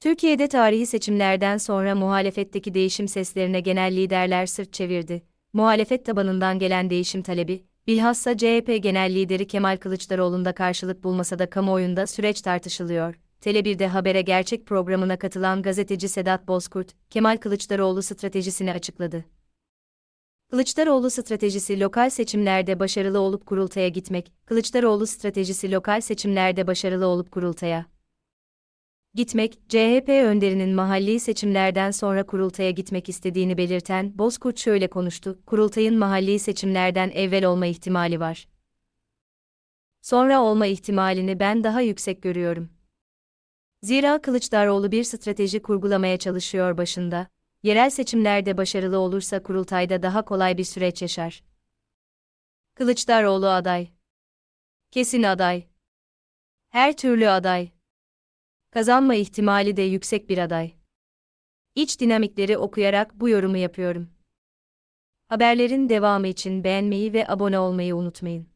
Türkiye'de tarihi seçimlerden sonra muhalefetteki değişim seslerine genel liderler sırt çevirdi. Muhalefet tabanından gelen değişim talebi, bilhassa CHP Genel Lideri Kemal Kılıçdaroğlu'nda karşılık bulmasa da kamuoyunda süreç tartışılıyor. Tele1'de Habere Gerçek programına katılan gazeteci Sedat Bozkurt, Kemal Kılıçdaroğlu stratejisini açıkladı. Kılıçdaroğlu stratejisi lokal seçimlerde başarılı olup kurultaya gitmek, Kılıçdaroğlu stratejisi lokal seçimlerde başarılı olup kurultaya gitmek, CHP önderinin mahalli seçimlerden sonra kurultaya gitmek istediğini belirten Bozkurt şöyle konuştu, kurultayın mahalli seçimlerden evvel olma ihtimali var. Sonra olma ihtimalini ben daha yüksek görüyorum. Zira Kılıçdaroğlu bir strateji kurgulamaya çalışıyor başında, yerel seçimlerde başarılı olursa kurultayda daha kolay bir süreç yaşar. Kılıçdaroğlu aday. Kesin aday. Her türlü aday. Kazanma ihtimali de yüksek bir aday. İç dinamikleri okuyarak bu yorumu yapıyorum. Haberlerin devamı için beğenmeyi ve abone olmayı unutmayın.